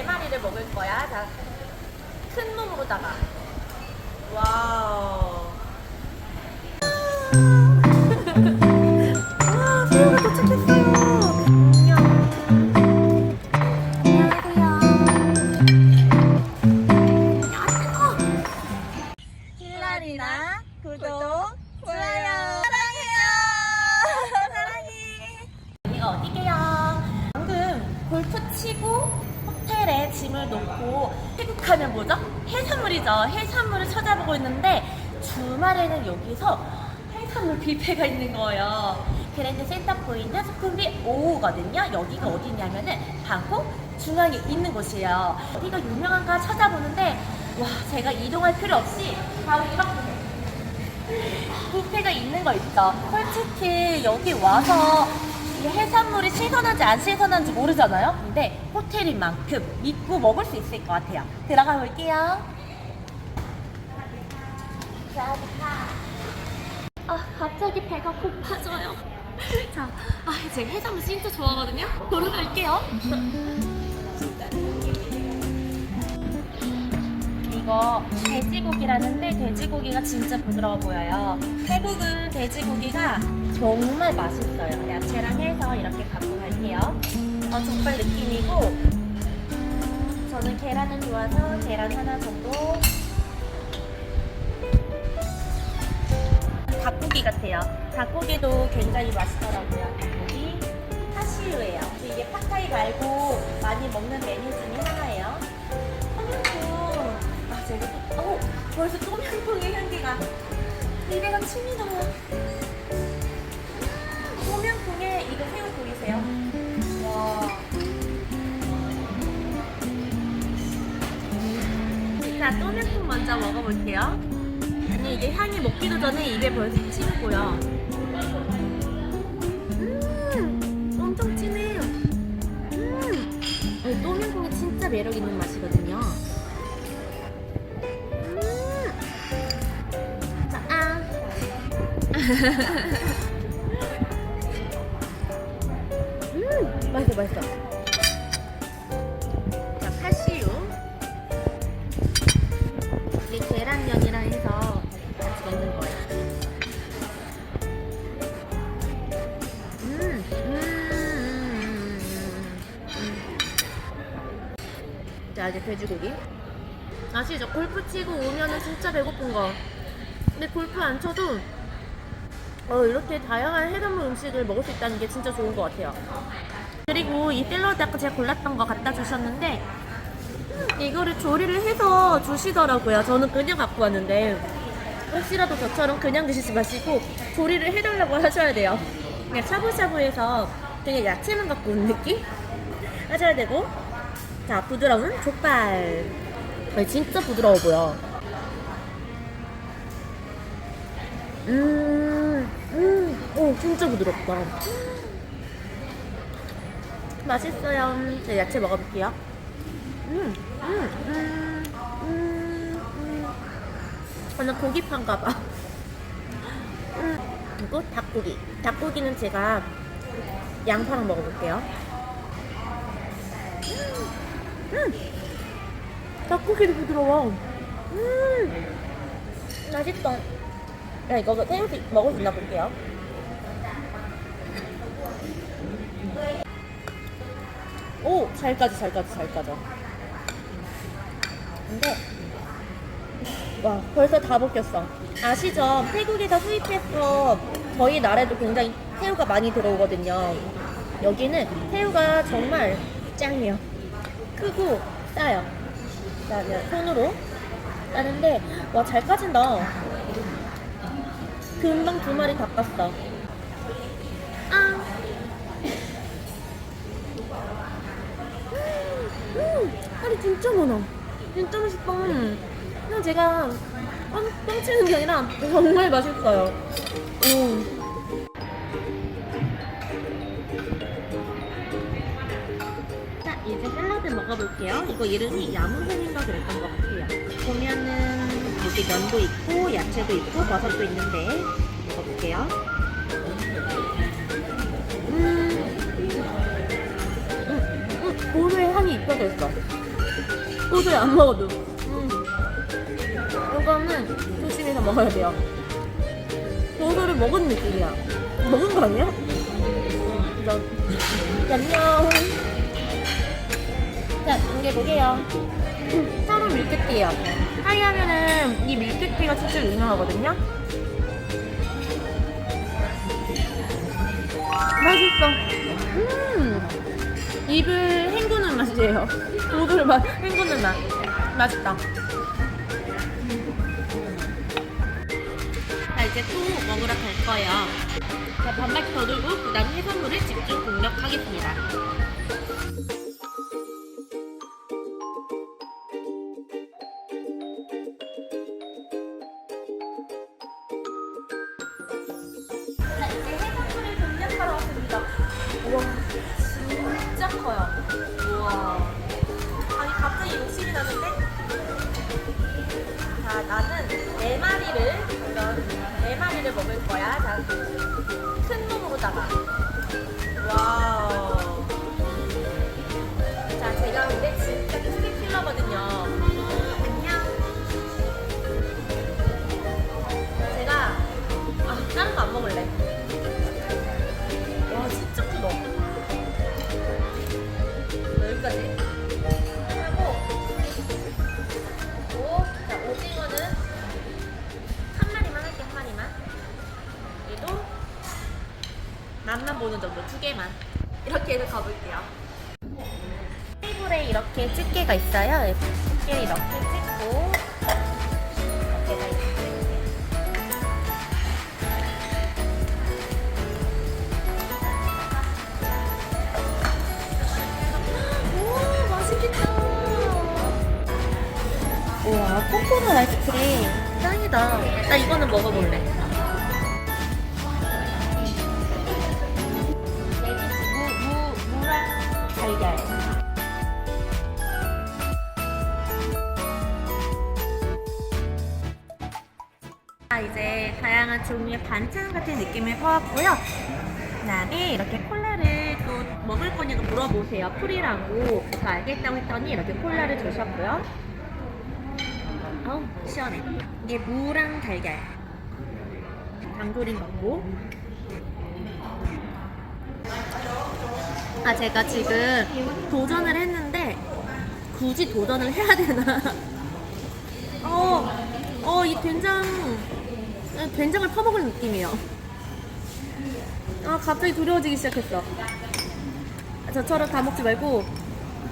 네 마리를 먹을 거야. 자, 큰 놈으로다가. 와우. 와, 새우가 도착했어요. 안녕. 안녕하세요. 힐라리나 구독, 좋아요. 여기가 어디게요? 방금 골프 치고 호텔에 짐을 놓고 태국하면 뭐죠? 해산물이죠. 해산물을 찾아보고 있는데 주말에는 여기서 해산물 뷔페가 있는 거예요. 그랜드 센터 포인트 수쿰비 5호거든요. 여기가 어디냐면은 방콕 중앙에 있는 곳이에요. 어디가 유명한가 찾아보는데 와 제가 이동할 필요 없이 바로 이만큼 뷔페가 있는 거 있죠. 솔직히 여기 와서 이 해산물이 신선한지 안 신선한지 모르잖아요. 근데 호텔인 만큼 믿고 먹을 수 있을 것 같아요. 들어가 볼게요. 아, 갑자기 배가 고파져요. 자, 아, 제가 해산물 진짜 좋아하거든요. 보러 갈게요. 이거 돼지고기라는데 돼지고기가 진짜 부드러워 보여요. 태국은 돼지고기가 정말 맛있어요. 이렇게 갈게요. 어, 족발 느낌이고 저는 계란은 좋아서 계란 하나 정도 닭고기 같아요. 닭고기도 굉장히 맛있더라고요. 닭고기 하시유예요. 이게 팟타이 말고 많이 먹는 메뉴 중에 하나예요. 똥양꿍. 아, 제가 또, 어, 벌써 똥양꿍의 향기가 입에가 침이 나와. 똥양꿍에 이거 새우 보이세요? 자, 똥양꿍 먼저 먹어볼게요. 아니, 이게 향이 먹기도 전에 입에 벌써 치고요. 음, 엄청 진해요. 음, 어, 똥양꿍이 진짜 매력 있는 맛이거든요. 음, 자, 아. 음, 맛있어, 맛있어. 이제 돼지고기. 아시죠? 골프 치고 오면은 진짜 배고픈 거. 근데 골프 안 쳐도 어, 이렇게 다양한 해산물 음식을 먹을 수 있다는 게 진짜 좋은 것 같아요. 그리고 이 샐러드 아까 제가 골랐던 거 갖다 주셨는데 이거를 조리를 해서 주시더라고요. 저는 그냥 갖고 왔는데 혹시라도 저처럼 그냥 드시지 마시고 조리를 해달라고 하셔야 돼요. 그냥 샤브샤브해서 그냥 야채만 갖고 온 느낌 하셔야 되고 자 부드러운 족발 네, 진짜 부드러워 보여. 음, 음, 오 진짜 부드럽다. 맛있어요. 네, 야채 먹어볼게요. 음, 음, 음, 음, 음. 고기판가 봐. 음, 그리고 닭고기. 닭고기는 제가 양파랑 먹어볼게요. 음, 음. 닭고기도 부드러워. 음, 맛있다. 야, 이거 새우 먹을 수 있나 볼게요. 오, 잘 까지, 잘 까지, 잘 까져. 근데 와 벌써 다 벗겼어 아시죠? 태국에서 수입해서 저희 나라에도 굉장히 새우가 많이 들어오거든요 여기는 새우가 정말 짱이에요 크고 싸요 자 그냥 손으로 따는데 와 잘 까진다 금방 두 마리 다 깠어 아 음, 살이 진짜 많아. 진짜 맛있다. 그냥 제가 뻥, 뻥 치는 게 아니라 정말 맛있어요. 음. 먹어볼게요. 이거 이름이 야무생인가 그랬던 것 같아요. 보면은 여기 면도 있고 야채도 있고 버섯도 있는데 먹어볼게요. 음, 음, 음, 볼에 향이 있어. 도저히 안 먹어도. 음. 이거는 조심해서 먹어야 돼요. 도저를 먹은 느낌이야. 먹은 거 아니야? 너, 안녕. 자, 이게 뭐게요? 따로 밀크티예요. 하이 하면은 이 밀크티가 진짜 유명하거든요. 맛있어. 음, 입을 헹구는 맛이에요. 도도를 맛, 헹구는 맛. 맛있다. 자, 이제 또 먹으러 갈 거예요. 자, 반바퀴 더 돌고, 그 다음 해산물을 집중 공략하겠습니다. 커요. 우와. 아니, 갑자기 욕심이 나는데? 자, 나는 네 마리를, 이런 네 마리를 먹을 거야. 자, 큰 놈으로다가. 와우. 테이블에 이렇게 집게가 있어요. 집게 이렇게 찍고, 어깨가 이렇게. 오, 맛있겠다. 우와, 코코넛 아이스크림. 짱이다. 나 이거는 먹어볼래. 다양한 종류의 반찬 같은 느낌을 퍼왔고요. 그 다음에 이렇게 콜라를 또 먹을 거냐고 물어보세요. 풀이라고. 저 알겠다고 했더니 이렇게 콜라를 주셨고요. 어우, 시원해. 이게 무랑 달걀. 당조림 먹고. 아, 제가 지금 도전을 했는데, 굳이 도전을 해야 되나? 어, 어, 이 된장, 된장을 퍼먹을 느낌이에요. 아, 갑자기 두려워지기 시작했어. 저처럼 다 먹지 말고,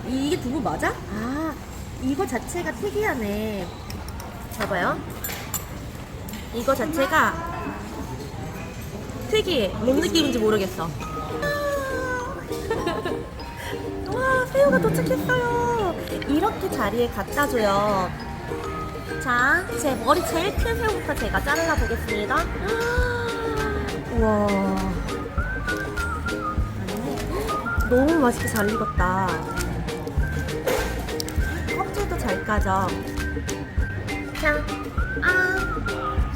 이게 두부 맞아? 아, 이거 자체가 특이하네. 봐봐요. 이거 자체가 특이해. 뭔 느낌인지 모르겠어. 와, 새우가 도착했어요. 이렇게 자리에 갖다 줘요. 자, 제 머리 제일 큰 새우부터 제가 잘라 보겠습니다. 우와. 너무 맛있게 잘 익었다. 껍질도 잘 까져. 자, 아.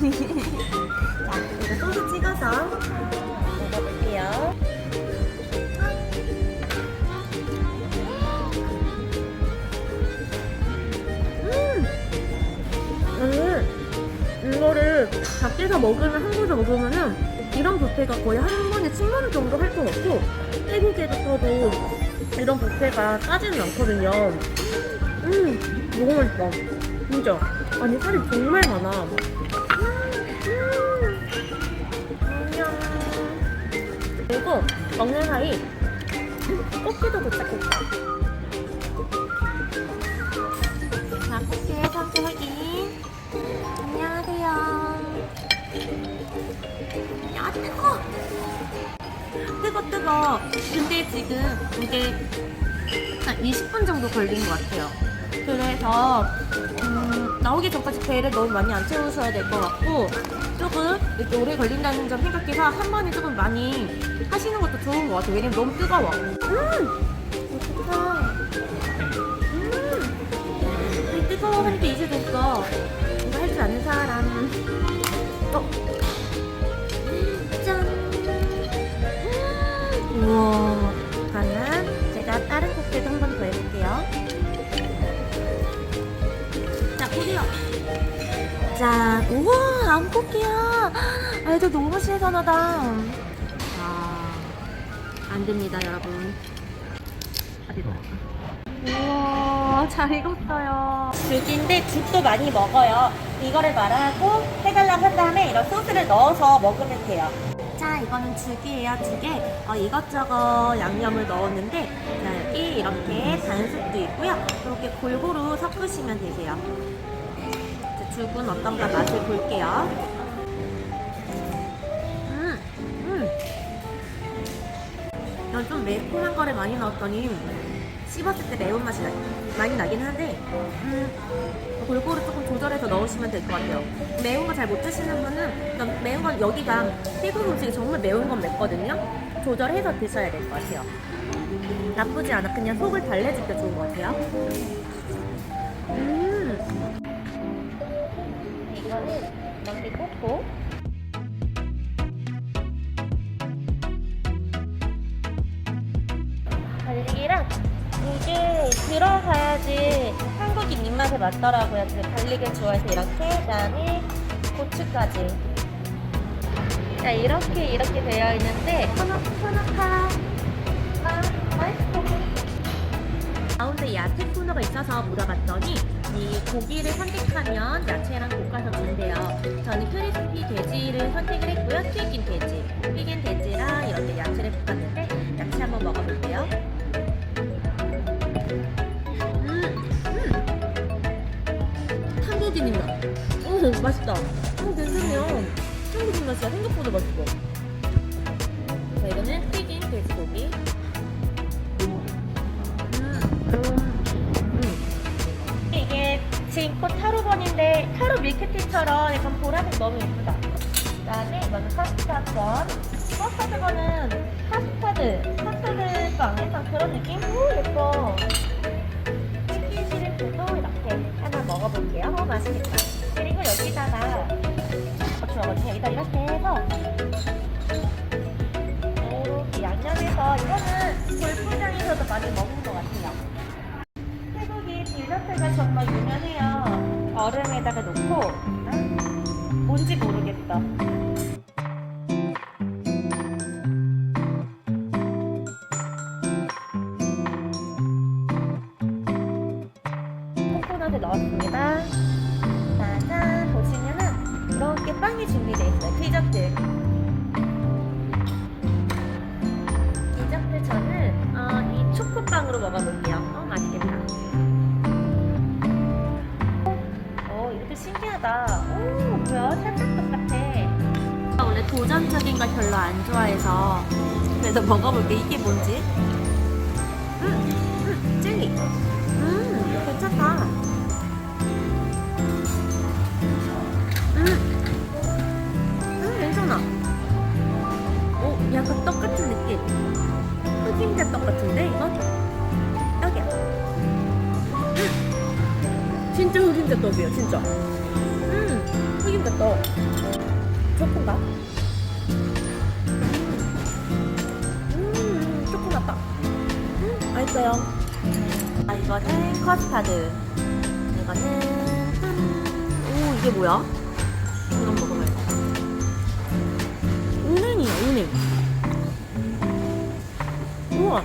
자, 이거 소스 찍어서 밖에서 먹으면 한국에서 먹으면은 이런 뷔페가 거의 한 번에 10만 원 정도 할 것 같고 태국에서도 이런 뷔페가 싸지는 않거든요. 음, 너무 맛있다. 진짜. 아니 살이 정말 많아. 음, 음. 안녕. 그리고 먹는 사이 꽃게도 도착했다. 야, 뜨거! 뜨거, 뜨거. 근데 지금 이게 한 20분 정도 걸린 것 같아요. 그래서, 음, 나오기 전까지 배를 너무 많이 안 채우셔야 될 것 같고, 조금 이렇게 오래 걸린다는 점 생각해서 한 번에 조금 많이 하시는 것도 좋은 것 같아요. 왜냐면 너무 뜨거워. 음! 음! 이 뜨거워 하니까 이제 됐어. 이거 할 줄 아는 사람. 어? 우와. 그러면 제가 다른 곡들도 한 번 더 해볼게요. 자, 보세요. 자, 우와, 암꽃기야. 아, 얘들 너무 신선하다. 아, 안 됩니다, 여러분. 다리 봐. 우와, 잘 익었어요. 줄기인데 죽도 많이 먹어요. 이거를 말하고 해갈랑 한 다음에 이런 소스를 넣어서 먹으면 돼요. 자, 이거는 죽이에요, 죽에. 어, 이것저것 양념을 넣었는데, 자, 여기 이렇게 단숙도 있고요. 이렇게 골고루 섞으시면 되세요. 자, 죽은 어떤가 맛을 볼게요. 음, 음. 좀 매콤한 거를 많이 넣었더니 씹었을 때 매운맛이 나, 많이 나긴 한데 음, 골고루 조금 조절해서 넣으시면 될 것 같아요. 매운 거 잘 못 드시는 분은 그러니까 매운 건 여기가 태국 음식이 정말 매운 건 맵거든요? 조절해서 드셔야 될 것 같아요. 나쁘지 않아. 그냥 속을 달래줄 때 좋은 것 같아요. 음. 이거는 이렇게 꽂고 들어가야지 한국인 입맛에 맞더라고요. 제가 달리기를 좋아해서 이렇게 그다음에 고추까지. 자 이렇게 이렇게 되어 있는데 맛있어. 가운데 야채 코너가 있어서 물어봤더니 이 고기를 선택하면 야채랑 볶아서 준대요. 저는 크리스피 돼지를 선택을 했고요. 튀긴 돼지, 튀긴 돼지랑 이렇게 야채를 볶았는데 야채 한번 먹어볼게요. 오, 맛있다. 오, 괜찮네요. 한국인 맛이야. 생각보다 맛있어. 자, 이거는 튀긴 돼지고기. 음. 이게 진코 타로번인데 타로 밀크티처럼 약간 보라색 너무 예쁘다. 그다음에 이거는 카스타번. 카스타드거는 카스타드, 카스타드 빵 약간 그런 느낌? 오 예뻐. 치킨 시리프도 이렇게 하나 먹어볼게요. 어, 맛있겠다. 여기다가 저거 여기다 이렇게 해서 이렇게 양념해서 이거는 골프장에서도 많이 먹은 것 같아요. 태국이 디저트가 정말 유명해요. 얼음에다가 놓고 음, 뭔지 모르겠다. 초코빵으로 먹어볼게요. 어 맛있겠다. 어 이것도 신기하다. 오 뭐야 살짝 똑같아. 원래 도전적인 걸 별로 안 좋아해서 그래서 먹어볼게 이게 뭔지. 음, 음 젤리. 음 괜찮다. 음, 음 괜찮아. 오 약간 떡 같은 느낌. 흑임자 떡 같은데 이거? 진짜 흑임자 떡이에요 진짜. 음 흑임자 떡. 초코인가? 음 초코맛 떡. 음 맛있어요. 아 이거는 커스타드. 이거는 음, 오 이게 뭐야? 이건 먹어봐야겠다. 은행이야 은행. 우와.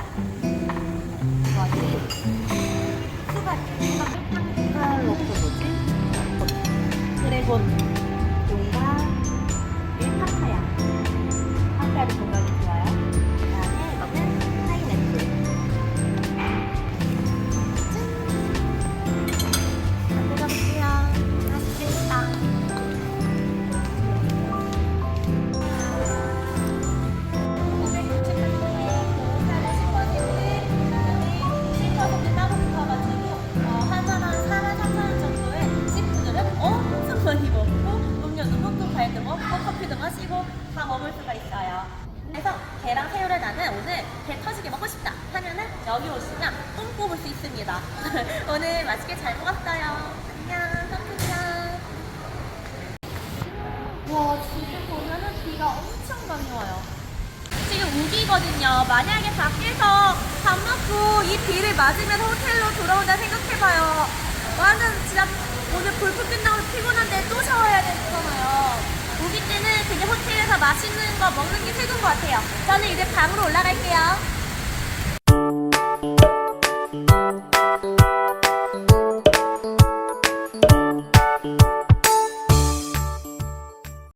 드 엄청 많이 와요. 지금 우기거든요. 만약에 밖에서 밥 먹고 이 비를 맞으면 호텔로 돌아온다 생각해봐요. 나는 진짜 오늘 골프 끝나고 피곤한데 또 샤워해야 되잖아요. 우기 때는 그냥 호텔에서 맛있는 거 먹는 게 최고인 것 같아요. 저는 이제 방으로 올라갈게요.